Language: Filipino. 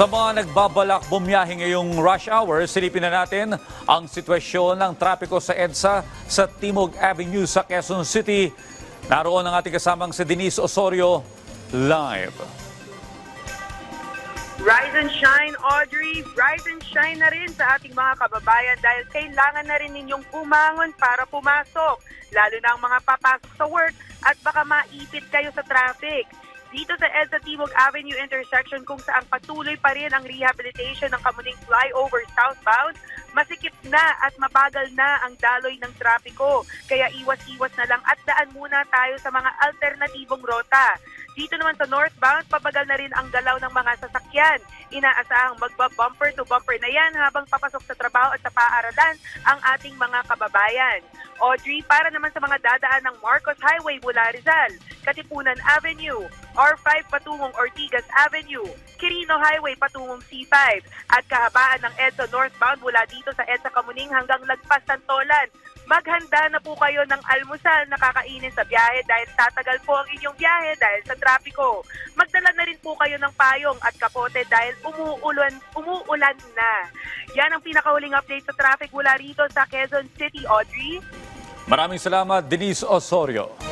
Sa mga nagbabalak bumiyahe ngayong rush hour, silipin na natin ang sitwasyon ng trapiko sa EDSA sa Timog Avenue sa Quezon City. Naroon ang ating kasamang si Denise Osorio live. Rise and shine, Audrey. Rise and shine na rin sa ating mga kababayan dahil kailangan na rin ninyong pumangon para pumasok. Lalo na ang mga papasok sa work at baka maipit kayo sa traffic. Dito sa EDSA Timog Avenue intersection kung saan patuloy pa rin ang rehabilitation ng Kamuning Flyover southbound, masikip na at mabagal na ang daloy ng trapiko. Kaya iwas-iwas na lang at daan muna tayo sa mga alternatibong rota. Dito naman sa northbound, pabagal na rin ang galaw ng mga sasakyan. Inaasahang magba-bumper to bumper na yan habang papasok sa trabaho at sa paaralan ang ating mga kababayan. Audrey, para naman sa mga dadaan ng Marcos Highway mula Rizal, Katipunan Avenue, R5 patungong Ortigas Avenue, Quirino Highway patungong C5, at kahabaan ng EDSA northbound mula dito sa EDSA Kamuning hanggang Lagpas Santolan. Maghanda na po kayo ng almusal na kakainin sa biyahe dahil tatagal po ang inyong biyahe dahil sa trapiko. Magdala na rin po kayo ng payong at kapote dahil umuulan, umuulan na. Yan ang pinakahuling update sa traffic mula rito sa Quezon City, Audrey. Maraming salamat, Denise Osorio.